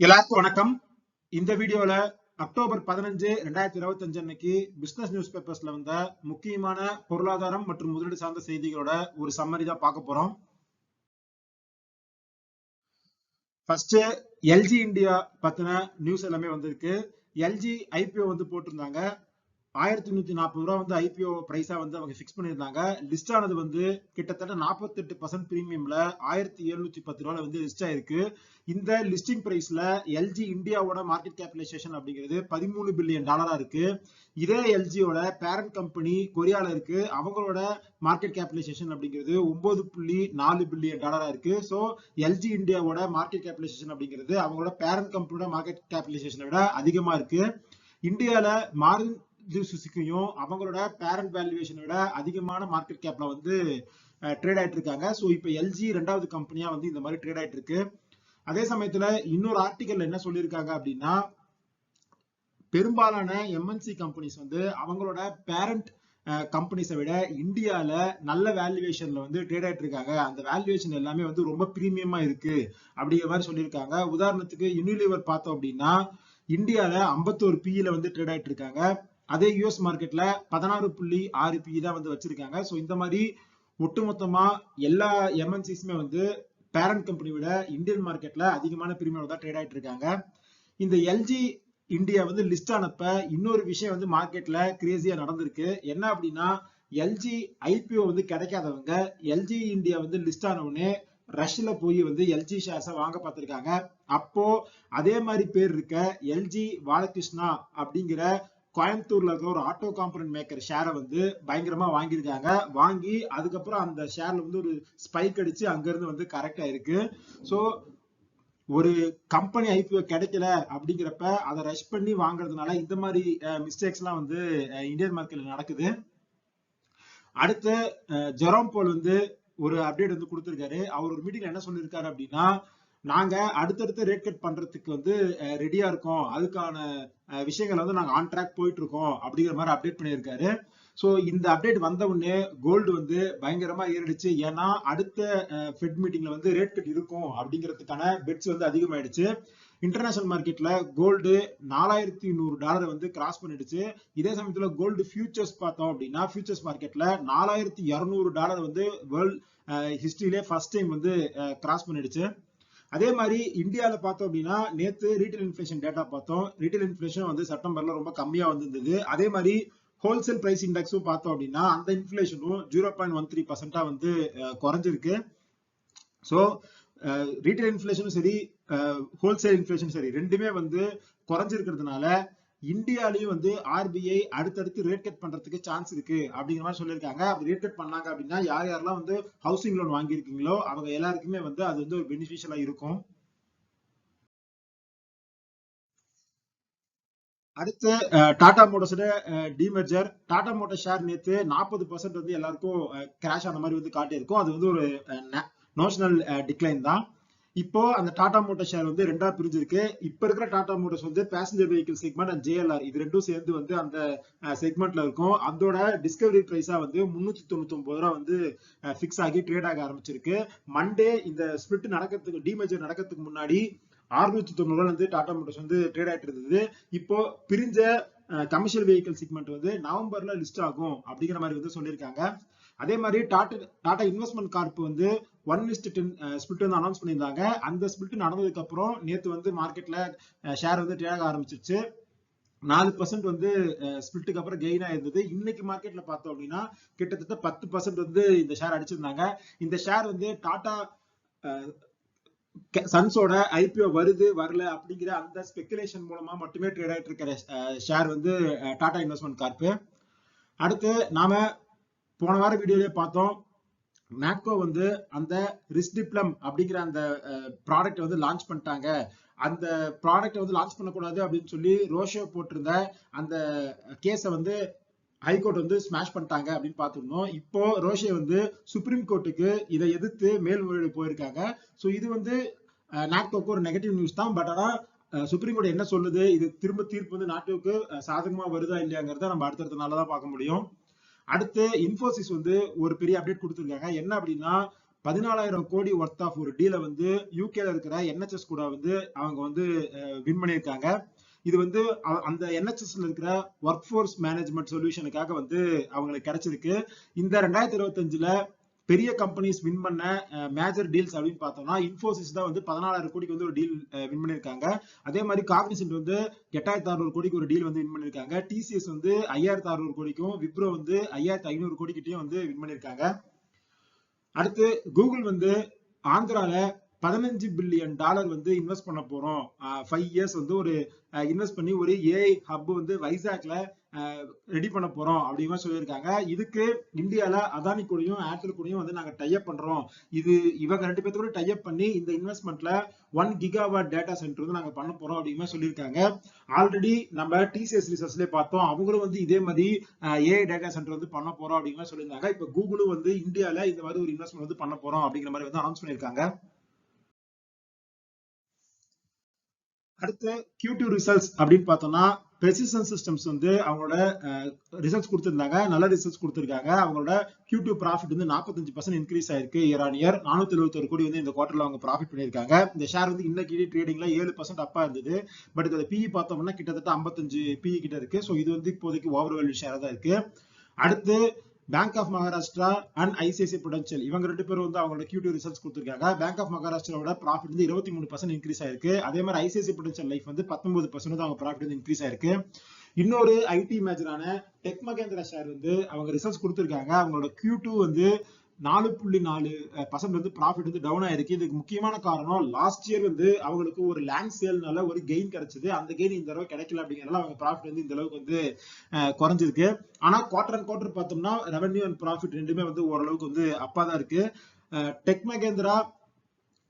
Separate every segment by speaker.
Speaker 1: எல்லாருக்கும் வணக்கம். இந்த வீடியோல அக்டோபர் பதினஞ்சு ரெண்டாயிரத்தி இருபத்தி அஞ்சு அன்னைக்கு பிசினஸ் நியூஸ் பேப்பர்ஸ்ல வந்த முக்கியமான பொருளாதாரம் மற்றும் முதலீடு சார்ந்த செய்திகளோட ஒரு சம்மரி தான் பார்க்க போறோம். ஃபர்ஸ்ட் எல்ஜி இந்தியா பத்தின நியூஸ் எல்லாமே வந்திருக்கு. எல்ஜி ஐபிஓ வந்து போட்டிருந்தாங்க. ஆயிரத்தி நூத்தி நாற்பது ரூபா வந்து ஐபிஓ பிரைஸா வந்து அவங்க பிக்ஸ் பண்ணியிருந்தாங்க. லிஸ்ட் ஆனது வந்து கிட்டத்தட்ட நாற்பத்தெட்டு பர்சன்ட் பிரீமியம்ல ஆயிரத்தி எழுநூத்தி பத்து ரூபால வந்து லிஸ்ட் ஆயிருக்கு. இந்த லிஸ்டிங் பிரைஸ்ல எல்ஜி இந்தியாவோட மார்க்கெட் கேபிடலைசேஷன் அப்படிங்கிறது பதிமூணு பில்லியன் டாலரா இருக்கு. இதே எல்ஜியோட பேரண்ட் கம்பெனி கொரியால இருக்கு. அவங்களோட மார்க்கெட் கேபிடலைசேஷன் அப்படிங்கிறது ஒன்பது புள்ளி நாலு பில்லியன் டாலரா இருக்கு. ஸோ எல்ஜி இந்தியாவோட மார்க்கெட் கேபிடலைசேஷன் அப்படிங்கிறது அவங்களோட பேரண்ட் கம்பெனியோட மார்க்கெட் கேபிடலைசேஷனை விட அதிகமா இருக்கு. இந்தியாவில் மாருதி சுசுக்கியும் அவங்களோட பேரண்ட் வேல்யூவேஷனை விட அதிகமான மார்க்கெட் கேப்ல வந்து ட்ரேட் ஆயிட்டு இருக்காங்க. ஸோ இப்போ எல்ஜி ரெண்டாவது கம்பெனியா வந்து இந்த மாதிரி ட்ரேட் ஆயிட்டு இருக்கு. அதே சமயத்துல இன்னொரு ஆர்டிகல் என்ன சொல்லியிருக்காங்க அப்படின்னா பெரும்பாலான எம்என்சி கம்பெனிஸ் வந்து அவங்களோட பேரண்ட் கம்பெனிஸை விட இந்தியாவில் நல்ல வேல்யூவேஷன்ல வந்து ட்ரேட் ஆயிட்டு இருக்காங்க. அந்த வேல்யூவேஷன் எல்லாமே வந்து ரொம்ப பிரீமியமா இருக்கு அப்படிங்கிற மாதிரி சொல்லியிருக்காங்க. உதாரணத்துக்கு யூனிலிவர் பார்த்தோம் அப்படின்னா இந்தியாவில் ஐம்பத்தோரு பிஇல வந்து ட்ரேட் ஆயிட்டு இருக்காங்க. அதே யூஎஸ் மார்க்கெட்ல பதினாறு புள்ளி ஆறு பி தான் வந்து வச்சிருக்காங்க. ஸோ இந்த மாதிரி ஒட்டுமொத்தமா எல்லா எம்என்சிஸுமே வந்து பேரண்ட் கம்பெனி விட இந்தியன் மார்க்கெட்ல அதிகமான பிரீமியம் தான் ட்ரேட் ஆயிட்டு இருக்காங்க. இந்த எல்ஜி இந்தியா வந்து லிஸ்ட் ஆனப்ப இன்னொரு விஷயம் வந்து மார்க்கெட்ல கிரேசியா நடந்திருக்கு. என்ன அப்படின்னா எல்ஜி ஐபிஓ வந்து கிடைக்காதவங்க எல்ஜி இந்தியா வந்து லிஸ்ட் ஆனவுடனே உடனே ரஷ்ல போய் வந்து எல்ஜி ஷேர்ஸை வாங்க பார்த்திருக்காங்க. அப்போ அதே மாதிரி பேர் இருக்க எல்ஜி பாலகிருஷ்ணா அப்படிங்கிற கோயம்புத்தூர்ல இருக்க ஒரு ஆட்டோ காம்பனன்ட் மேக்கர் ஷேரை வந்து பயங்கரமா வாங்கியிருக்காங்க. வாங்கி அதுக்கப்புறம் அந்த ஷேர்ல வந்து ஒரு ஸ்பைக் அடிச்சு அங்க இருந்து வந்து கரெக்ட் ஆயிருக்கு. ஸோ ஒரு கம்பெனி ஐபிஓ கிடைக்கல அப்படிங்கிறப்ப அதை ரஷ் பண்ணி வாங்குறதுனால இந்த மாதிரி மிஸ்டேக்ஸ் எல்லாம் வந்து இந்தியன் மார்க்கெட்ல நடக்குது. அடுத்து ஜெரோம் போல் வந்து ஒரு அப்டேட் வந்து கொடுத்திருக்காரு. அவர் ஒரு மீட்டிங்ல என்ன சொல்லியிருக்காரு அப்படின்னா நாங்க அடுத்தடுத்து ரேட் கட் பண்றதுக்கு வந்து ரெடியா இருக்கோம். அதுக்கான விஷயங்கள் வந்து நாங்க ஆன் ட்ராக் போயிட்டு இருக்கோம் அப்படிங்கிற மாதிரி அப்டேட் பண்ணியிருக்காரு. ஸோ இந்த அப்டேட் வந்த உடனே கோல்டு வந்து பயங்கரமா ஏறிடுச்சு. ஏன்னா அடுத்த ஃபெட் மீட்டிங்ல வந்து ரேட் கட் இருக்கும் அப்படிங்கிறதுக்கான பெட்ஸ் வந்து அதிகமாயிடுச்சு. இன்டர்நேஷனல் மார்க்கெட்ல கோல்டு நாலாயிரத்தி நூறு டாலரை வந்து கிராஸ் பண்ணிடுச்சு. இதே சமயத்துல கோல்டு ஃபியூச்சர்ஸ் பார்த்தோம் அப்படின்னா ஃபியூச்சர்ஸ் மார்க்கெட்ல நாலாயிரத்தி இரநூறு டாலர் வந்து வேர்ல்ட் ஹிஸ்டரியிலே ஃபர்ஸ்ட் டைம் வந்து கிராஸ் பண்ணிடுச்சு. அதே மாதிரி இந்தியாவில் பார்த்தோம் அப்படின்னா நேற்று ரீட்டைல் இன்ஃபிளேஷன் டேட்டா பார்த்தோம். ரீட்டைல் இன்ஃபிளேஷன் வந்து செப்டம்பர்ல ரொம்ப கம்மியா வந்திருந்தது. அதே மாதிரி ஹோல்சேல் பிரைஸ் இண்டெக்ஸும் பார்த்தோம் அப்படின்னா அந்த இன்ஃபிளேஷனும் ஜீரோ பாயிண்ட் ஒன் த்ரீ பர்சன்டா வந்து குறைஞ்சிருக்கு. ஸோ ரீட்டைல் இன்ஃபிளேஷனும் சரி ஹோல்சேல் இன்ஃபிளேஷன் சரி ரெண்டுமே வந்து குறைஞ்சிருக்கிறதுனால இந்தியாலையும் வந்து ஆர்பிஐ அடுத்தடுத்து ரேட் கட் பண்றதுக்கு சான்ஸ் இருக்கு அப்படிங்கிற மாதிரி சொல்லியிருக்காங்க. அப்படி ரேட் கட் பண்ணாங்க அப்படின்னா யார் யாரெல்லாம் வந்து ஹவுசிங் லோன் வாங்கியிருக்கீங்களோ அவங்க எல்லாருக்குமே வந்து அது வந்து ஒரு பெனிஃபிஷியலா இருக்கும். அடுத்து டாடா மோட்டர்ஸோட டிமெர்ஜர் டாடா மோட்டர் ஷேர் நேற்று நாற்பது பர்சன்ட் வந்து எல்லாருக்கும் கிராஷ் ஆன மாதிரி வந்து காட்டியிருக்கும். அது வந்து ஒரு நோஷனல் டிக்ளைன் தான். இப்போ அந்த டாடா மோட்டர் ஷேர் வந்து ரெண்டா பிரிஞ்சிருக்கு. இப்ப இருக்கிற டாடா மோட்டர்ஸ் வந்து passenger vehicle segment and JLR இது ரெண்டும் சேர்ந்து வந்து அந்த செக்மெண்ட்ல இருக்கும். அதோட டிஸ்கவரி பிரைஸா வந்து முன்னூத்தி தொண்ணூத்தி ஒன்பது ரூபா வந்து பிக்ஸ் ஆகி ட்ரேட் ஆக ஆரம்பிச்சிருக்கு. மண்டே இந்த ஸ்பிளிட் நடக்கிறதுக்கு டிமேஜர் நடக்கிறதுக்கு முன்னாடி அறுநூத்தி தொண்ணூறு வந்து டாடா மோட்டர்ஸ் வந்து ட்ரேட் ஆயிட்டு இருந்தது. இப்போ பிரிஞ்ச கமர்ஷியல் வெஹிக்கிள் செக்மெண்ட் வந்து நவம்பர்ல லிஸ்ட் ஆகும் அப்படிங்கிற மாதிரி வந்து சொல்லியிருக்காங்க. அதே மாதிரி டாடா டாடா இன்வெஸ்ட்மெண்ட் கார்ப் வந்து one is to ten split வந்து அனௌன்ஸ் பண்ணியிருந்தாங்க. அந்த ஸ்பிளிட் நடந்ததுக்கு அப்புறம் நேத்து வந்து மார்க்கெட்ல ஷேர் வந்து ட்ரேட் ஆக ஆரம்பிச்சிருச்சு. நாலு பர்சன்ட் வந்து ஸ்பிளிட்டுக்கு அப்புறம் கெயின் ஆயிருந்தது. இன்னைக்கு மார்க்கெட்ல பார்த்தோம் அப்படின்னா கிட்டத்தட்ட பத்து பர்சன்ட் வந்து இந்த ஷேர் அடிச்சிருந்தாங்க. இந்த ஷேர் வந்து டாடா சன்ஸோட ஐபிஓ வருது வரல அப்படிங்கிற அந்த ஸ்பெகுலேஷன் மூலமா மட்டுமே ட்ரேட் ஆகிட்டு இருக்கிற ஷேர் வந்து டாடா இன்வெஸ்ட்மெண்ட் கார்ப்பு அடுத்து நாம போன வார வீடியோலயே பார்த்தோம். மேக்கோ வந்து அந்த ரிஸ்டிப்ளம் அப்படிங்கிற அந்த ப்ராடக்ட் வந்து லான்ச் பண்ணிட்டாங்க. அந்த ப்ராடக்ட் வந்து லான்ச் பண்ணக்கூடாது அப்படின்னு சொல்லி ரோஷோ போட்டிருந்த அந்த கேஸை வந்து ஹைகோர்ட் வந்து ஸ்மாஷ் பண்ணிட்டாங்க அப்படின்னு பார்த்துருந்தோம். இப்போ ரோஷே வந்து சுப்ரீம் கோர்ட்டுக்கு இதை எதிர்த்து மேல்முறையீடு போயிருக்காங்க. ஸோ இது வந்து நாக்டோக்கு ஒரு நெகட்டிவ் நியூஸ் தான். பட் ஆனால் சுப்ரீம் கோர்ட் என்ன சொல்லுது? இது திரும்ப தீர்ப்பு வந்து நாட்டுக்கு சாதகமா வருதா இல்லையாங்கிறத நம்ம அடுத்தடுத்த நாள தான் பார்க்க முடியும். அடுத்து இன்ஃபோசிஸ் வந்து ஒரு பெரிய அப்டேட் கொடுத்துருக்காங்க. என்ன அப்படின்னா பதினாலாயிரம் கோடி ஒர்த் ஆஃப் ஒரு டீலை வந்து யூகேல இருக்கிற என்ஹெச்எஸ் கூட வந்து அவங்க வந்து வின் பண்ணியிருக்காங்க. இது வந்து அந்த என்ஹெச்எஸ்ல இருக்கிற ஒர்க் ஃபோர்ஸ் மேனேஜ்மெண்ட் சொல்யூஷனுக்காக வந்து அவங்களுக்கு கிடைச்சிருக்கு. இந்த ரெண்டாயிரத்தி இருபத்தஞ்சுல பெரிய கம்பெனிஸ் வின் பண்ண மேஜர் டீல்ஸ் அப்படின்னு பார்த்தோம்னா இன்ஃபோசிஸ் தான் வந்து பதினாலாயிரம் கோடிக்கு வந்து ஒரு டீல் வின் பண்ணியிருக்காங்க. அதே மாதிரி காக்னிசென்ட் வந்து எட்டாயிரத்தி அறுநூறு கோடிக்கு ஒரு டீல் வந்து வின் பண்ணியிருக்காங்க. டிசிஎஸ் வந்து ஐயாயிரத்தி அறுநூறு கோடிக்கும் விப்ரோ வந்து ஐயாயிரத்தி ஐநூறு கோடிக்கிட்டையும் வந்து வின் பண்ணியிருக்காங்க. அடுத்து கூகுள் வந்து ஆந்திரால பதினஞ்சு பில்லியன் டாலர் வந்து இன்வெஸ்ட் பண்ண போறோம். ஃபைவ் இயர்ஸ் வந்து ஒரு இன்வெஸ்ட் பண்ணி ஒரு ஏஐ ஹப் வந்து வைசாக்ல ரெடி பண்ண போறோம் அப்படின்னு சொல்லியிருக்காங்க. இதுக்கு இந்தியால அதானி கூடயும் ஏர்டெல் கூடயும் வந்து நாங்க டைப் பண்றோம். இது இவங்க ரெண்டு பேர்த்து கூட டைப் பண்ணி இந்த இன்வெஸ்ட்மெண்ட்ல ஒன் கிகாவாட் டேட்டா சென்டர் வந்து நாங்க பண்ண போறோம் அப்படின்னு சொல்லியிருக்காங்க. ஆல்ரெடி நம்ம டிசிஎஸ் ரிசர்ச்ல பார்த்தோம். அவங்களும் வந்து இதே மாதிரி ஏஐ டேட்டா சென்டர் வந்து பண்ண போறோம் அப்படிங்கிற சொல்லியிருந்தாங்க. இப்ப கூகுளும் வந்து இந்தியால இந்த மாதிரி ஒரு இன்வெஸ்ட்மெண்ட் வந்து பண்ண போறோம் அப்படிங்கிற மாதிரி வந்து அனௌன்ஸ் பண்ணியிருக்காங்க. அடுத்து Q2 ரிசல்ட்ஸ் அப்படின்னு பார்த்தோம்னா precision சிஸ்டம்ஸ் வந்து அவங்களோட ரிசல்ட்ஸ் கொடுத்துருந்தாங்க. நல்ல ரிசல்ட்ஸ் கொடுத்துருக்காங்க. அவங்களோட Q2 ப்ராஃபிட் வந்து 45% பர்சன்ட் இன்க்ரீஸ் ஆயிருக்கு இயர் ஆன் இயர் நானூத்தி எழுபத்தொரு கோடி வந்து இந்த குவார்டர்ல அவங்க ப்ராஃபிட் பண்ணியிருக்காங்க. இந்த ஷேர் வந்து இன்னைக்கு ட்ரேடிங்ல ஏழு பர்சன்ட் அப்பா இருந்தது. பட் இதோட பிஇ பார்த்தோம்னா கிட்டத்தட்ட 55 பிஇ கிட்ட இருக்கு. ஸோ இது வந்து இப்போதைக்கு ஓவர் வேல்யூ ஷேரா தான் இருக்கு. அடுத்து bank of Maharashtra and ICICI prudential இவங்க ரெண்டு பேரும் வந்து அவங்களோட Q2 ரிசல்ட்ஸ் கொடுத்துருக்காங்க. பேங்க் ஆஃப் மகாராஷ்டிராவோட ப்ராஃபிட் வந்து இருபத்தி மூணு பர்சன்ட் இன்க்ரீஸ் ஆயிருக்கு. அதே மாதிரி ஐசிஐசி புடென்ஷியல் லைஃப் வந்து பத்தொன்பது பர்சன்ட் அவங்க ப்ராஃபிட் வந்து இன்க்ரீஸ் ஆயிருக்கு. இன்னொரு ஐடி மேஜரான டெக் மகேந்திரா ஷேர் வந்து அவங்க ரிசல்ட்ஸ் கொடுத்துருக்காங்க. அவங்களோட கியூ டூ வந்து நாலு புள்ளி நாலு பர்சன்ட் வந்து ப்ராஃபிட் வந்து டவுன் ஆயிருக்கு. இதுக்கு முக்கியமான காரணம் லாஸ்ட் இயர் வந்து அவங்களுக்கு ஒரு லேண்ட் சேல்னால ஒரு கெயின் கிடைச்சது. அந்த கெயின் இந்த தடவை கிடைக்கல அப்படிங்கறதுனால அவங்க ப்ராஃபிட் வந்து இந்த அளவுக்கு வந்து குறைஞ்சிருக்கு. ஆனா குவார்டர் அண்ட் குவார்டர் பார்த்தோம்னா ரெவன்யூ அண்ட் ப்ராஃபிட் ரெண்டுமே வந்து ஓரளவுக்கு வந்து அப்பா தான் இருக்கு. டெக் மகேந்திரா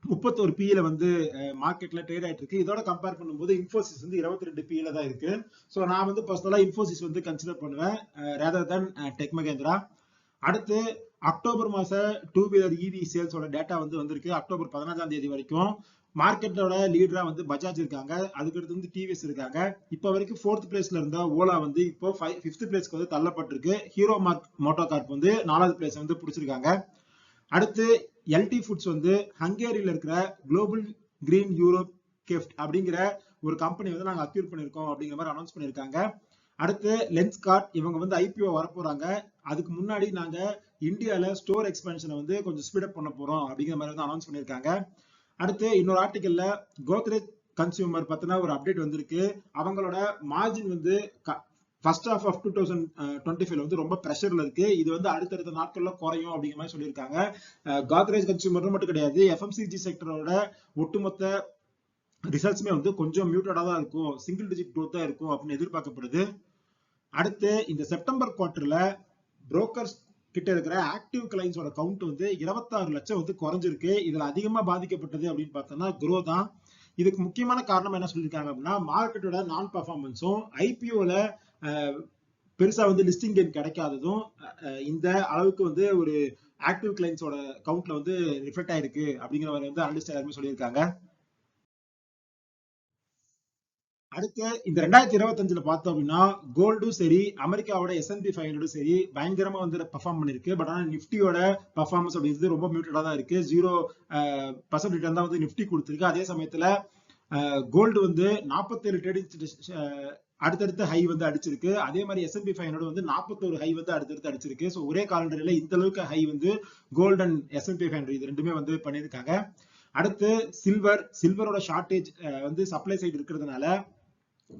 Speaker 1: முப்பத்தொரு பியில வந்து மார்க்கெட்ல ட்ரேட் ஆயிட்டு இருக்கு. இதோட கம்பேர் பண்ணும்போது இன்ஃபோசிஸ் வந்து இருபத்தி ரெண்டு பியில தான் இருக்கு. ஸோ நான் வந்து பர்சனலா இன்ஃபோசிஸ் வந்து கன்சிடர் பண்ணுவேன் ரேதர் தன் டெக் மகேந்திரா அடுத்து அக்டோபர் மாச டூ வீலர் இவி சேல்ஸோட டேட்டா வந்து வந்திருக்கு. அக்டோபர் பதினஞ்சாம் தேதி வரைக்கும் மார்க்கெட்டோட லீடரா வந்து பஜாஜ் இருக்காங்க. அதுக்கடுத்து வந்து டிவிஎஸ் இருக்காங்க. இப்போ வரைக்கும் ஃபோர்த் பிளேஸ்ல இருந்த ஓலா வந்து இப்போ ஃபிஃப்த் பிளேஸ்க்கு வந்து தள்ளப்பட்டிருக்கு. ஹீரோ மார்க் மோட்டோ கார்ப் வந்து நாலாவது பிளேஸ் வந்து பிடிச்சிருக்காங்க. அடுத்து எல்டி ஃபுட்ஸ் வந்து ஹங்கேரியில இருக்கிற குளோபல் கிரீன் யூரோப் கிஃப்ட் அப்படிங்கிற ஒரு கம்பெனி வந்து நாங்க அக்யூர் பண்ணிருக்கோம் அப்படிங்கிற மாதிரி அனௌன்ஸ் பண்ணிருக்காங்க அடுத்து லென்ஸ் கார்ட் இவங்க வந்து ஐபிஓ வரப்போறாங்க. அதுக்கு முன்னாடி நாங்க இந்தியாவில் ஸ்டோர் எக்ஸ்பென்ஷனை வந்து கொஞ்சம் ஸ்பீடப் பண்ண போகிறோம் அப்படிங்கிற மாதிரி வந்து அனௌன்ஸ் பண்ணியிருக்காங்க. அடுத்து இன்னொரு ஆர்டிக்கல்ல கோத்ரேஜ் கன்சியூமர் பத்தின ஒரு அப்டேட் வந்திருக்கு. அவங்களோட மார்ஜின் வந்து first half of two thousand twenty five வந்து ரொம்ப ப்ரெஷர்ல இருக்கு. இது வந்து அடுத்தடுத்த நாட்கள்ல குறையும் அப்படிங்கிற மாதிரி சொல்லியிருக்காங்க. காத்ரேஜ் கன்சியூமர் மட்டும் கிடையாது எஃப்எம்சிஜி செக்டரோட ஒட்டுமொத்த ரிசல்ட்ஸுமே வந்து கொஞ்சம் மியூட்டடா தான் இருக்கும். சிங்கிள் டிஜிட் க்ரோத் தான் இருக்கும் அப்படின்னு எதிர்பார்க்கப்படுது. அடுத்து இந்த செப்டம்பர் குவார்டர்ல புரோக்கர்ஸ் கிட்ட இருக்கிற ஆக்டிவ் கிளைண்ட்ஸோட கவுண்ட் வந்து இருபத்தாறு லட்சம் வந்து குறைஞ்சிருக்கு. இதுல அதிகமா பாதிக்கப்பட்டது அப்படின்னு பார்த்தோம்னா குரோ தான். இதுக்கு முக்கியமான காரணம் என்ன சொல்லியிருக்காங்க அப்படின்னா மார்க்கெட்டோட நான் பர்ஃபார்மன்ஸும் ஐபிஓல பெருசா வந்து லிஸ்டிங் கெயின் கிடைக்காததும் இந்த அளவுக்கு வந்து ஒரு ஆக்டிவ் கிளைண்ட்ஸோட கவுண்ட்ல வந்து ரிஃப்ளெக்ட் ஆயிருக்கு அப்படிங்கிற மாதிரி வந்து அனலிஸ்ட் எல்லாருமே சொல்லியிருக்காங்க. அடுத்து இந்த ரெண்டாயிரத்தி இருபத்தஞ்சுல பார்த்தோம் அப்படின்னா கோல்டும் சரி அமெரிக்காவோட எஸ்என்பி ஃபைவ் ஹண்ட்ரடும் சரி பயங்கரமா வந்து பெர்ஃபார்ம் பண்ணிருக்கு பட் ஆனால் நிஃப்டியோட பர்ஃபார்மன்ஸ் அப்படிங்கிறது ரொம்ப மியூட்டடா தான் இருக்கு. ஜீரோ பர்சன்ட் ரிட்டர்ன் தான் வந்து நிஃப்டி கொடுத்துருக்கு. அதே சமயத்துல கோல்டு வந்து நாற்பத்தேழு ட்ரேடிங் அடுத்தடுத்த ஹை வந்து அடிச்சிருக்கு. அதே மாதிரி எஸ்என்பி ஃபைவ் ஹண்ட்ரட் வந்து நாற்பத்தோரு ஹை வந்து அடுத்தடுத்து அடிச்சிருக்கு. ஸோ ஒரே காலண்டரில் இந்த அளவுக்கு ஹை வந்து gold and S and P five hundred இது ரெண்டுமே வந்து பண்ணியிருக்காங்க. அடுத்து சில்வர் சில்வரோட ஷார்டேஜ் வந்து சப்ளை சைடு இருக்கிறதுனால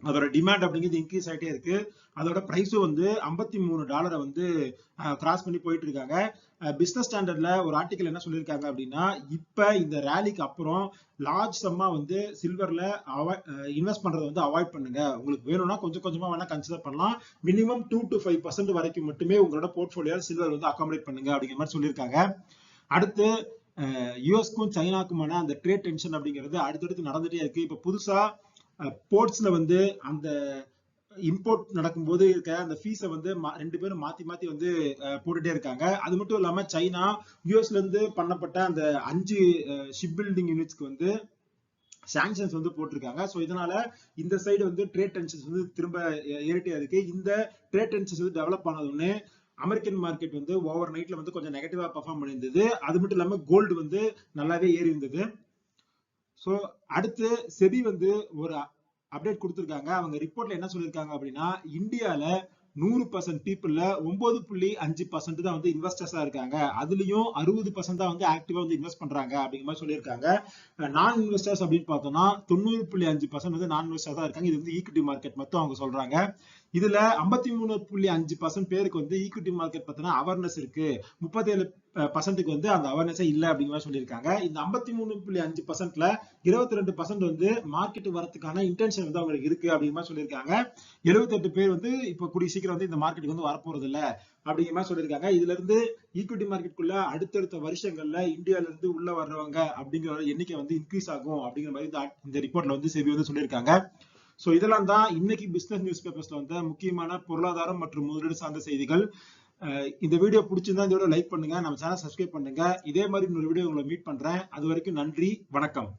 Speaker 1: அதோட டிமாண்ட் அப்படிங்கிறது இன்க்ரீஸ் ஆயிட்டே இருக்கு. அதோட பிரைஸும் வந்து ஐம்பத்தி மூணு டாலரை வந்து கிராஸ் பண்ணி போயிட்டு இருக்காங்க. பிசினஸ் ஸ்டாண்டர்ட்ல ஒரு ஆர்டிக்கல் என்ன சொல்லியிருக்காங்க அப்படின்னா இப்ப இந்த ரேலிக்கு அப்புறம் லார்ஜ் சம்மா வந்து சில்வர்ல இன்வெஸ்ட் பண்றதை வந்து அவாய்ட் பண்ணுங்க. உங்களுக்கு வேணும்னா கொஞ்சம் கொஞ்சமா வேணா கன்சிடர் பண்ணலாம். Minimum two to five percent வரைக்கும் மட்டுமே உங்களோட போர்ட்ஃபோலியோ சில்வர் வந்து அகாமடேட் பண்ணுங்க அப்படிங்கிற மாதிரி சொல்லியிருக்காங்க. அடுத்து யூஎஸ்க்கும் சைனாக்குமான அந்த ட்ரேட் டென்ஷன் அப்படிங்கிறது அடுத்தடுத்து நடந்துட்டே இருக்கு. இப்ப புதுசா போர்ட்ஸ்ல வந்து அந்த இம்போர்ட் நடக்கும்போது இருக்க அந்த ஃபீஸை வந்து மா- ரெண்டு பேரும் மாத்தி மாத்தி வந்து போட்டுட்டே இருக்காங்க. அது மட்டும் இல்லாம சைனா யூஎஸ்ல இருந்து பண்ணப்பட்ட அந்த அஞ்சு ஷிப் பில்டிங் யூனிட்ஸ்க்கு வந்து சாங்ஷன்ஸ் வந்து போட்டிருக்காங்க. ஸோ இதனால இந்த சைடு வந்து ட்ரேட் டென்ஷன்ஸ் வந்து திரும்ப ஏ- ஏறிட்டே இருக்கு. இந்த ட்ரேட் டென்ஷன்ஸ் வந்து டெவலப் ஆனதுன்னு அமெரிக்கன் மார்க்கெட் வந்து ஓவர் நைட்ல வந்து கொஞ்சம் நெகட்டிவா பர்ஃபார்ம் பண்ணியிருந்தது. அது மட்டும் இல்லாம கோல்டு வந்து நல்லாவே ஏறி இருந்தது சோ அடுத்து செபி வந்து ஒரு அப்டேட் கொடுத்துருக்காங்க. அவங்க ரிப்போர்ட்ல என்ன சொல்லியிருக்காங்க அப்படின்னா இந்தியால நூறு பர்சன்ட் பீப்புள்ல ஒன்பது புள்ளி அஞ்சு பர்சன்ட் தான் வந்து இன்வெஸ்டர்ஸா இருக்காங்க. அதுலயும் அறுபது பர்சன்ட் தான் வந்து ஆக்டிவா வந்து இன்வெஸ்ட் பண்றாங்க அப்படிங்கிற மாதிரி சொல்லியிருக்காங்க. நான் இன்வெஸ்டர்ஸ் அப்படின்னு பார்த்தோம்னா தொண்ணூறு புள்ளி அஞ்சு பர்சன்ட் வந்து நான் இன்வெஸ்டர் தான் இருக்காங்க. இது வந்து ஈக்விட்டி மார்க்கெட் மட்டும் அவங்க சொல்றாங்க. இதுல ஐம்பத்தி மூணு புள்ளி அஞ்சு பர்சன்ட் பேருக்கு வந்து ஈக்விட்டி மார்க்கெட் பத்தின அவேர்னஸ் இருக்கு. முப்பத்தேழு பர்சன்ட்டுக்கு வந்து அந்த அவேர்னஸே இல்ல அப்படிங்கிற மாதிரி சொல்லியிருக்காங்க. இந்த ஐம்பத்தி மூணு புள்ளி அஞ்சு பர்சன்ட்ல இருபத்தி ரெண்டு பர்சன்ட் வந்து மார்க்கெட் வரதுக்கான இன்டென்ஷன் வந்து அவங்களுக்கு இருக்கு அப்படிங்கிற மாதிரி சொல்லியிருக்காங்க. எழுபத்தெட்டு பேர் வந்து இப்ப கூடிய சீக்கிரம் வந்து இந்த மார்க்கெட்டுக்கு வந்து வரப்போறது இல்ல அப்படிங்கிற மாதிரி சொல்லியிருக்காங்க. இதுல இருந்து ஈக்விட்டி மார்க்கெட்டுக்குள்ள அடுத்தடுத்த வருஷங்கள்ல இந்தியால இருந்து உள்ள வர்றவங்க அப்படிங்கிற எண்ணிக்கை வந்து இன்க்ரீஸ் ஆகும் அப்படிங்கிற மாதிரி இந்த இந்த ரிப்போர்ட்ல வந்து செபி வந்து சொல்லியிருக்காங்க. சோ இதெல்லாம் தான் இன்னைக்கு பிசினஸ் நியூஸ் பேப்பர்ஸ்ல வந்த முக்கியமான பொருளாதாரம் மற்றும் முதலீடு சார்ந்த செய்திகள். இந்த வீடியோ பிடிச்சிருந்தா இந்த வீடியோ லைக் பண்ணுங்க நம்ம சேனல் சப்ஸ்கிரைப் பண்ணுங்க. இதே மாதிரி இன்னொரு வீடியோ உங்களை மீட் பண்றேன். அது வரைக்கும் நன்றி வணக்கம்.